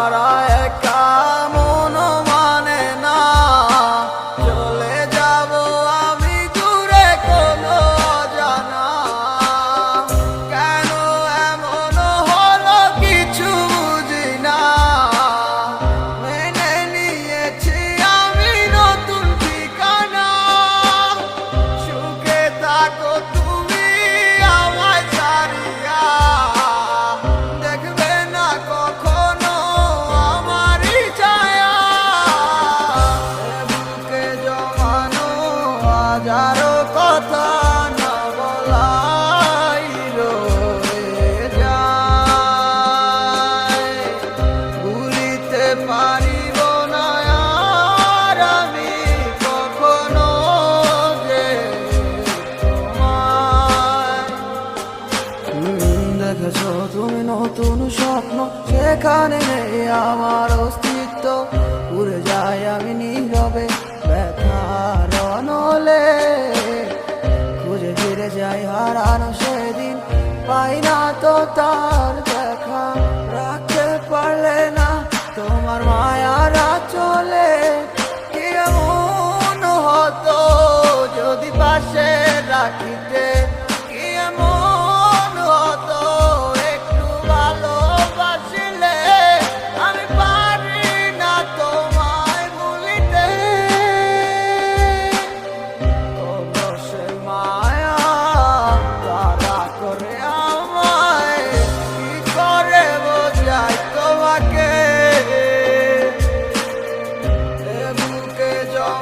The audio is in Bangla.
Nara. হাজারো কথা না বলাই যায়। পারিব না কখনো যে নতুন স্বপ্ন, সেখানে আমার অস্তিত্ব। উড়ে যাই আমি নীরবে হারানো সেদিন পাই না তো তার দেখা।